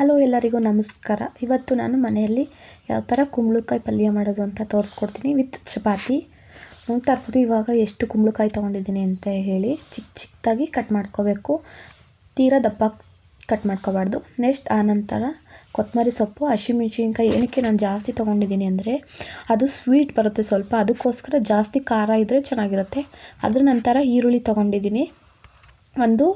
Hello ಎಲ್ಲರಿಗೂ ನಮಸ್ಕಾರ. ಇವತ್ತು ನಾನು ಮನೆಯಲ್ಲಿ ಯಾವ ಥರ ಕುಂಬಳಕಾಯಿ ಪಲ್ಯ ಮಾಡೋದು ಅಂತ ತೋರಿಸ್ಕೊಡ್ತೀನಿ ವಿತ್ ಚಪಾತಿ. ನೋಡ್ತಾರ್ಬೋದು ಇವಾಗ ಎಷ್ಟು ಕುಂಬಳಕಾಯಿ ತೊಗೊಂಡಿದ್ದೀನಿ ಅಂತ ಹೇಳಿ ಚಿಕ್ಕ ಚಿಕ್ಕದಾಗಿ ಕಟ್ ಮಾಡ್ಕೋಬೇಕು. ತೀರಾ ದಪ್ಪ ಕಟ್ ಮಾಡ್ಕೋಬಾರ್ದು. ನೆಕ್ಸ್ಟ್ ಆನಂತರ ಕೊತ್ತಂಬರಿ ಸೊಪ್ಪು, ಹಸಿಮೆಣ್ಸಿನ್ಕಾಯಿ ಏನಕ್ಕೆ ನಾನು ಜಾಸ್ತಿ ತೊಗೊಂಡಿದ್ದೀನಿ ಅಂದರೆ ಅದು ಸ್ವೀಟ್ ಬರುತ್ತೆ ಸ್ವಲ್ಪ. ಅದಕ್ಕೋಸ್ಕರ ಜಾಸ್ತಿ ಖಾರ ಇದ್ದರೆ ಚೆನ್ನಾಗಿರುತ್ತೆ. ಅದ್ರ ನಂತರ ಈರುಳ್ಳಿ ತೊಗೊಂಡಿದ್ದೀನಿ. ಒಂದು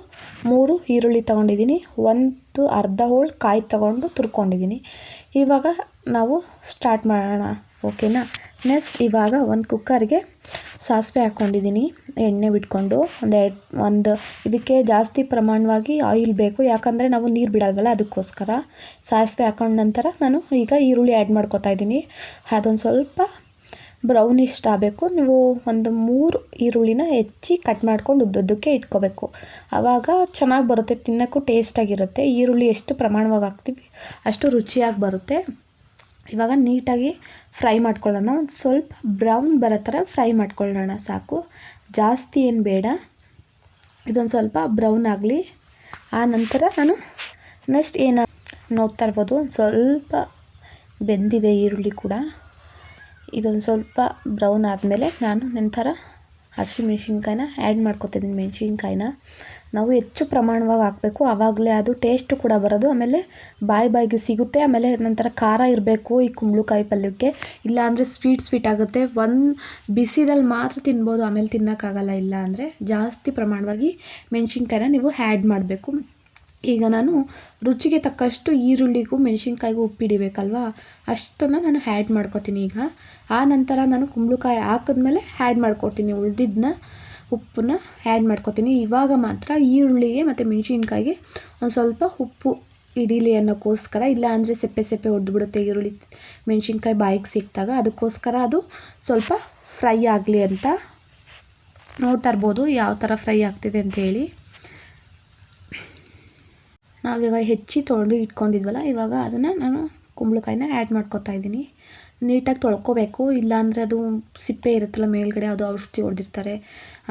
ಮೂರು ಈರುಳ್ಳಿ ತೊಗೊಂಡಿದ್ದೀನಿ, ಒಂದು ಅರ್ಧ ಹೋಳು ಕಾಯಿ ತೊಗೊಂಡು ತುರ್ಕೊಂಡಿದ್ದೀನಿ. ಇವಾಗ ನಾವು ಸ್ಟಾರ್ಟ್ ಮಾಡೋಣ ಓಕೆನಾ ನೆಕ್ಸ್ಟ್ ಇವಾಗ ಒಂದು ಕುಕ್ಕರ್ಗೆ ಸಾಸಿವೆ ಹಾಕ್ಕೊಂಡಿದ್ದೀನಿ ಎಣ್ಣೆ ಬಿಟ್ಕೊಂಡು ಒಂದು ಎರಡು, ಒಂದು ಇದಕ್ಕೆ ಜಾಸ್ತಿ ಪ್ರಮಾಣವಾಗಿ ಆಯಿಲ್ ಬೇಕು, ಯಾಕಂದರೆ ನಾವು ನೀರು ಬಿಡೋದಲ್ಲ ಅದಕ್ಕೋಸ್ಕರ. ಸಾಸಿವೆ ಹಾಕೊಂಡ ನಂತರ ನಾನು ಈಗ ಈರುಳ್ಳಿ ಆ್ಯಡ್ ಮಾಡ್ಕೊತಾ ಇದ್ದೀನಿ. ಅದೊಂದು ಸ್ವಲ್ಪ ಬ್ರೌನಿಶ್ ಆಗಬೇಕು. ನೀವು ಒಂದು ಮೂರು ಈರುಳ್ಳಿನ ಹೆಚ್ಚಿ ಕಟ್ ಮಾಡ್ಕೊಂಡು ಉದ್ದದ್ದಕ್ಕೆ ಇಟ್ಕೋಬೇಕು. ಆವಾಗ ಚೆನ್ನಾಗಿ ಬರುತ್ತೆ, ತಿನ್ನೋಕ್ಕೂ ಟೇಸ್ಟಾಗಿರುತ್ತೆ ಈರುಳ್ಳಿ ಎಷ್ಟು ಪ್ರಮಾಣವಾಗಿ ಹಾಕ್ತೀವಿ, ಅಷ್ಟು ರುಚಿಯಾಗಿ ಬರುತ್ತೆ. ಇವಾಗ ನೀಟಾಗಿ ಫ್ರೈ ಮಾಡ್ಕೊಳ್ಳೋಣ. ಒಂದು ಸ್ವಲ್ಪ ಬ್ರೌನ್ ಬರೋ ಥರ ಫ್ರೈ ಮಾಡ್ಕೊಳ್ಳೋಣ ಸಾಕು. ಜಾಸ್ತಿ ಏನು ಬೇಡ. ಇದೊಂದು ಸ್ವಲ್ಪ ಬ್ರೌನ್ ಆಗಲಿ. ಆ ನಂತರ ನಾನು ನೆಕ್ಸ್ಟ್ ಏನು ನೋಡ್ತಾ ಇರ್ಬೋದು. ಒಂದು ಸ್ವಲ್ಪ ಬೆಂದಿದೆ ಈರುಳ್ಳಿ ಕೂಡ. ಇದೊಂದು ಸ್ವಲ್ಪ ಬ್ರೌನ್ ಆದಮೇಲೆ ನಾನು ನಂತರ ಹಸಿಮೆಣ್ಸಿನ್ಕಾಯಿನ ಆ್ಯಡ್ ಮಾಡ್ಕೊತಿದ್ದೀನಿ ಮೆಣಸಿನ್ಕಾಯಿನ ನಾವು ಹೆಚ್ಚು ಪ್ರಮಾಣವಾಗಿ ಹಾಕಬೇಕು. ಆವಾಗಲೇ ಅದು ಟೇಸ್ಟು ಕೂಡ ಬರೋದು. ಆಮೇಲೆ ಬಾಯಿ ಬಾಯಿಗೆ ಸಿಗುತ್ತೆ. ಆಮೇಲೆ ನಂತರ ಖಾರ ಇರಬೇಕು ಈ ಕುಂಬಳಕಾಯಿ ಪಲ್ಯಕ್ಕೆ. ಇಲ್ಲಾಂದರೆ ಸ್ವೀಟ್ ಸ್ವೀಟ್ ಆಗುತ್ತೆ. ಒಂದು ಬಿಸಿದಲ್ಲಿ ಮಾತ್ರ ತಿನ್ಬೋದು. ಆಮೇಲೆ ತಿನ್ನೋಕ್ಕಾಗಲ್ಲ. ಇಲ್ಲ ಅಂದರೆ ಜಾಸ್ತಿ ಪ್ರಮಾಣವಾಗಿ ಮೆಣಸಿನ್ಕಾಯಿನ ನೀವು ಆ್ಯಡ್ ಮಾಡಬೇಕು. ಈಗ ನಾನು ರುಚಿಗೆ ತಕ್ಕಷ್ಟು ಈರುಳ್ಳಿಗೂ ಮೆಣಸಿನ್ಕಾಯಿಗೂ ಉಪ್ಪಿಡಿಬೇಕಲ್ವ ಅಷ್ಟನ್ನು ನಾನು ಹ್ಯಾಡ್ ಮಾಡ್ಕೊತೀನಿ ಈಗ. ಆ ನಂತರ ನಾನು ಕುಂಬಳಕಾಯಿ ಹಾಕಿದ್ಮೇಲೆ ಹ್ಯಾಡ್ ಮಾಡ್ಕೊತೀನಿ ಉಳ್ದಿದ್ದನ್ನ ಉಪ್ಪನ್ನ ಹ್ಯಾಡ್ ಮಾಡ್ಕೊತೀನಿ. ಇವಾಗ ಮಾತ್ರ ಈರುಳ್ಳಿಗೆ ಮತ್ತು ಮೆಣಸಿನ್ಕಾಯಿಗೆ ಒಂದು ಸ್ವಲ್ಪ ಉಪ್ಪು ಇಡೀಲಿ ಅನ್ನೋಕ್ಕೋಸ್ಕರ ಇಲ್ಲ ಅಂದರೆ ಸೆಪ್ಪೆ ಸೆಪ್ಪೆ ಹೊಡೆದ್ಬಿಡುತ್ತೆ ಈರುಳ್ಳಿ ಮೆಣಸಿನ್ಕಾಯಿ ಬಾಯಿಗೆ ಸಿಕ್ಕಿದಾಗ, ಅದಕ್ಕೋಸ್ಕರ ಅದು ಸ್ವಲ್ಪ ಫ್ರೈ ಆಗಲಿ ಅಂತ ನೋಡ್ತಾ ಇರ್ಬೋದು. ಯಾವ ಥರ ಫ್ರೈ ಆಗ್ತಿದೆ ಅಂತ ಹೇಳಿ. ನಾವೀಗ ಹೆಚ್ಚಿ ತೊಳೆದು ಇಟ್ಕೊಂಡಿದ್ವಲ್ಲ, ಇವಾಗ ಅದನ್ನು ನಾನು ಕುಂಬಳಕಾಯಿನ ಆ್ಯಡ್ ಮಾಡ್ಕೊತಾ ಇದ್ದೀನಿ. ನೀಟಾಗಿ ತೊಳ್ಕೊಬೇಕು, ಇಲ್ಲಾಂದರೆ ಅದು ಸಿಪ್ಪೆ ಇರುತ್ತಲ್ಲ ಮೇಲ್ಗಡೆ, ಅದು ಔಷಧಿ ಹೊಡೆದಿರ್ತಾರೆ.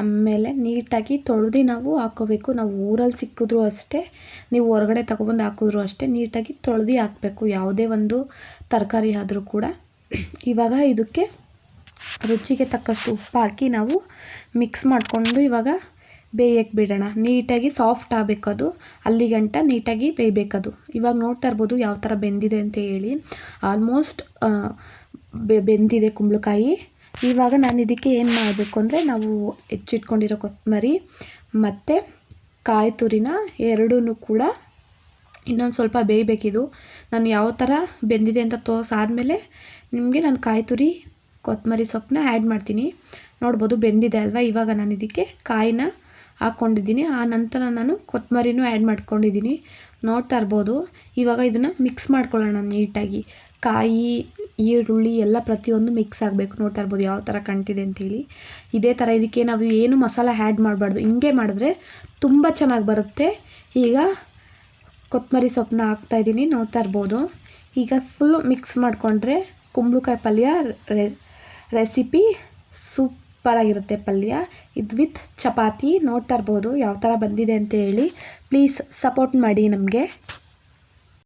ಆಮೇಲೆ ನೀಟಾಗಿ ತೊಳೆದು ನಾವು ಹಾಕೋಬೇಕು. ನಾವು ಊರಲ್ಲಿ ಸಿಕ್ಕಿದ್ರು ಅಷ್ಟೇ, ನೀವು ಹೊರಗಡೆ ತಗೊಬಂದು ಹಾಕಿದ್ರು ಅಷ್ಟೇ, ನೀಟಾಗಿ ತೊಳೆದು ಹಾಕಬೇಕು. ಯಾವುದೇ ಒಂದು ತರಕಾರಿ ಆದರೂ ಕೂಡ. ಇವಾಗ ಇದಕ್ಕೆ ರುಚಿಗೆ ತಕ್ಕಷ್ಟು ಉಪ್ಪು ಹಾಕಿ ನಾವು ಮಿಕ್ಸ್ ಮಾಡಿಕೊಂಡು ಇವಾಗ ಬೇಯಕ್ಕೆ ಬಿಡೋಣ. ನೀಟಾಗಿ ಸಾಫ್ಟ್ ಆಗಬೇಕು ಅದು ಅಲ್ಲಿ ಗಂಟ ನೀಟಾಗಿ ಬೇಯಬೇಕದು. ಇವಾಗ ನೋಡ್ತಾ ಇರ್ಬೋದು ಯಾವ ಥರ ಬೆಂದಿದೆ ಅಂತ ಹೇಳಿ. ಆಲ್ಮೋಸ್ಟ್ ಬೆಂದಿದೆ ಕುಂಬಳಕಾಯಿ. ಇವಾಗ ನಾನು ಇದಕ್ಕೆ ಏನು ಮಾಡಬೇಕು ಅಂದರೆ ನಾವು ಹೆಚ್ಚಿಟ್ಕೊಂಡಿರೋ ಕೊತ್ತಂಬರಿ ಮತ್ತು ಕಾಯಿ ತುರಿನ ಎರಡೂ ಕೂಡ ಇನ್ನೊಂದು ಸ್ವಲ್ಪ ಬೇಯಬೇಕಿದು. ನಾನು ಯಾವ ಥರ ಬೆಂದಿದೆ ಅಂತ ತೋರಿಸಾದಮೇಲೆ ನಿಮಗೆ ನಾನು ಕಾಯಿ ತುರಿ ಕೊತ್ತಂಬರಿ ಸೊಪ್ಪನ್ನ ಆ್ಯಡ್ ಮಾಡ್ತೀನಿ. ನೋಡ್ಬೋದು ಬೆಂದಿದೆ ಅಲ್ವಾ? ಇವಾಗ ನಾನು ಇದಕ್ಕೆ ಕಾಯಿನ ಹಾಕ್ಕೊಂಡಿದ್ದೀನಿ ಆ ನಂತರ ನಾನು ಕೊತ್ತಂಬರಿನೂ ಆ್ಯಡ್ ಮಾಡ್ಕೊಂಡಿದ್ದೀನಿ. ನೋಡ್ತಾ ಇರ್ಬೋದು. ಇವಾಗ ಇದನ್ನು ಮಿಕ್ಸ್ ಮಾಡ್ಕೊಳ್ಳೋಣ ನೀಟಾಗಿ. ಕಾಯಿ, ಈರುಳ್ಳಿ ಎಲ್ಲ ಪ್ರತಿಯೊಂದು ಮಿಕ್ಸ್ ಆಗಬೇಕು. ನೋಡ್ತಾ ಇರ್ಬೋದು ಯಾವ ಥರ ಕಾಣ್ತಿದೆ ಅಂತೇಳಿ ಇದೇ ಥರ ಇದಕ್ಕೆ ನಾವು ಏನು ಮಸಾಲ ಆ್ಯಡ್ ಮಾಡಬಾರ್ದು. ಹಿಂಗೆ ಮಾಡಿದ್ರೆ ತುಂಬ ಚೆನ್ನಾಗಿ ಬರುತ್ತೆ. ಈಗ ಕೊತ್ತಂಬರಿ ಸೊಪ್ಪನ್ನ ಹಾಕ್ತಾಯಿದ್ದೀನಿ ನೋಡ್ತಾ ಇರ್ಬೋದು. ಈಗ ಫುಲ್ಲು ಮಿಕ್ಸ್ ಮಾಡಿಕೊಂಡ್ರೆ ಕುಂಬಳಕಾಯಿ ಪಲ್ಯ ರೆಸಿಪಿ ಸೂಪ್ ಸೂಪರಾಗಿರುತ್ತೆ ಪಲ್ಯ. ಇದು ವಿತ್ ಚಪಾತಿ. ನೋಡ್ತಾ ಇರ್ಬೋದು ಯಾವ ಥರ ಬಂದಿದೆ ಅಂತ ಹೇಳಿ. ಪ್ಲೀಸ್ ಸಪೋರ್ಟ್ ಮಾಡಿ ನಮಗೆ.